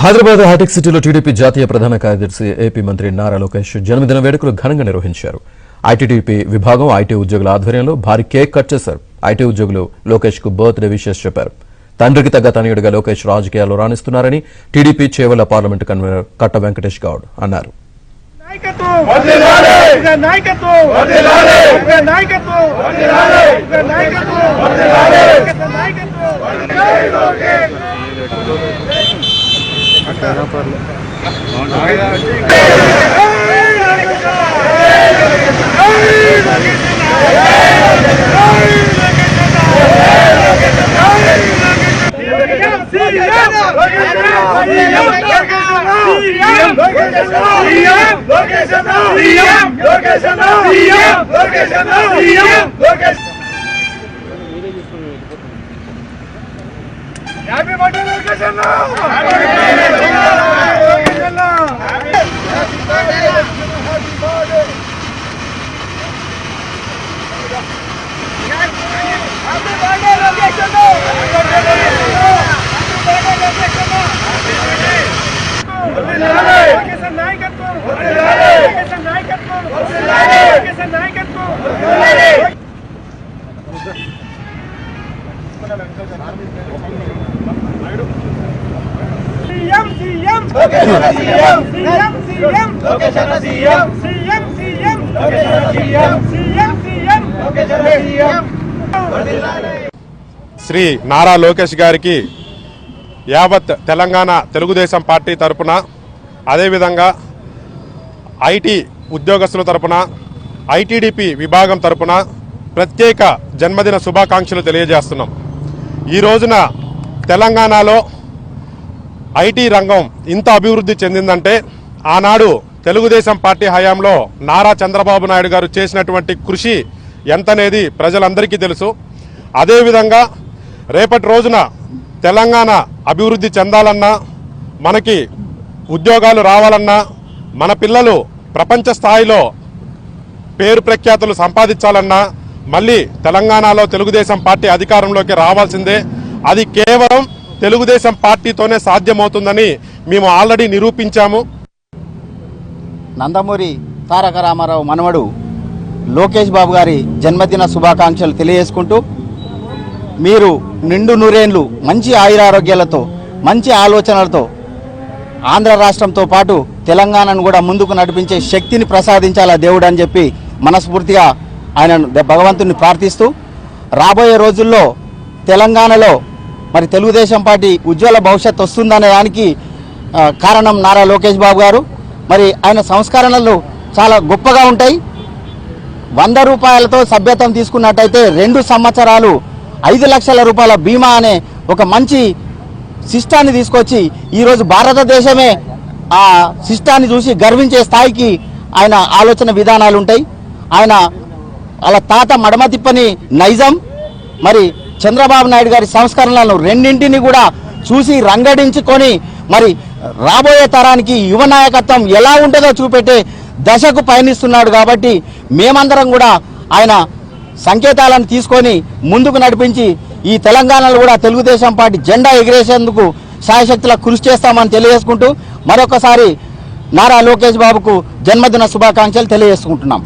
Hyderabad hitech సిటీలో TDP జాతీయ ప్రధాన కార్యదర్శి ఏపీ మంత్రి నారా లోకేష్ జన్మదిన వేడుకలు ఘనంగా నిర్వహించారు. ఐటీడీపీ విభాగం ఐటీ ఉద్యోగుల ఆధ్వర్యంలో భారీ కేక్ కట్ చేశారు. ఐటీ ఉద్యోగులు లోకేష్కు బర్త్డే విషెస్ చెప్పారు. తండ్రికి తగ్గ తనయుడిగా లోకేష్ రాజకీయాల్లో రాణిస్తున్నారని TDP Chevella parliament convener Katta Venkatesh Goud అన్నారు. నాయకత్వం! ఎట్టయినా పర్లేదు లోకేష్ లోకేష్ లోకేష్ లోకేష్ హ్యాపీ బర్త్డే లోకేష్ శ్రీ నారా లోకేష్ గారికి యావత్ తెలంగాణ తెలుగుదేశం పార్టీ తరపున అదేవిధంగా ఐటీ ఉద్యోగస్తుల తరపున ఐటీడీపీ విభాగం తరపున ప్రత్యేక జన్మదిన శుభాకాంక్షలు తెలియజేస్తున్నాం. ఈ రోజున తెలంగాణలో ఐటీ రంగం ఇంత అభివృద్ధి చెందిందంటే ఆనాడు తెలుగుదేశం పార్టీ హయాంలో నారా చంద్రబాబు నాయుడు గారు చేసినటువంటి కృషి ఎంతనేది ప్రజలందరికీ తెలుసు. అదేవిధంగా రేపటి రోజున తెలంగాణ అభివృద్ధి చెందాలన్నా మనకి ఉద్యోగాలు రావాలన్నా మన పిల్లలు ప్రపంచ స్థాయిలో పేరు ప్రఖ్యాతులు సంపాదించాలన్నా మళ్ళీ తెలంగాణలో తెలుగుదేశం పార్టీ అధికారంలోకి రావాల్సిందే. అది కేవలం తెలుగుదేశం పార్టీతోనే సాధ్యమవుతుందని మేము ఆల్రెడీ నిరూపించాము. నందమూరి తారక రామారావు మనవడు లోకేష్ బాబు గారి జన్మదిన శుభాకాంక్షలు తెలియజేసుకుంటూ మీరు నిండు నూరేండ్లు మంచి ఆయురారోగ్యాలతో మంచి ఆలోచనలతో ఆంధ్ర రాష్ట్రంతో పాటు తెలంగాణను కూడా ముందుకు నడిపించే శక్తిని ప్రసాదించాలా దేవుడు అని చెప్పి మనస్ఫూర్తిగా ఆయనను భగవంతుని ప్రార్థిస్తూ రాబోయే రోజుల్లో తెలంగాణలో మరి తెలుగుదేశం పార్టీ ఉజ్వల భవిష్యత్ వస్తుందనే దానికి కారణం నారా లోకేష్ బాబు గారు. మరి ఆయన సంస్కరణలు చాలా గొప్పగా ఉంటాయి. వంద రూపాయలతో సభ్యత్వం తీసుకున్నట్టయితే రెండు సంవత్సరాలు ఐదు లక్షల రూపాయల బీమా అనే ఒక మంచి సిస్టాన్ని తీసుకొచ్చి ఈరోజు భారతదేశమే ఆ సిస్టాన్ని చూసి గర్వించే స్థాయికి ఆయన ఆలోచన విధానాలు ఉంటాయి. ఆయన వాళ్ళ తాత మడమ తిప్పని నైజం. మరి చంద్రబాబు నాయుడు గారి సంస్కరణలను రెండింటిని కూడా చూసి రంగడించుకొని మరి రాబోయే తరానికి యువ నాయకత్వం ఎలా ఉంటుందో చూపెట్టే దశకు పయనిస్తున్నాడు కాబట్టి మేమందరం కూడా ఆయన సంకేతాలను తీసుకొని ముందుకు నడిపించి ఈ తెలంగాణలో కూడా తెలుగుదేశం పార్టీ జెండా ఎగిరేసేందుకు సాయశక్తుల కృషి చేస్తామని తెలియజేసుకుంటూ మరొకసారి నారా లోకేష్ బాబుకు జన్మదిన శుభాకాంక్షలు తెలియజేసుకుంటున్నాం.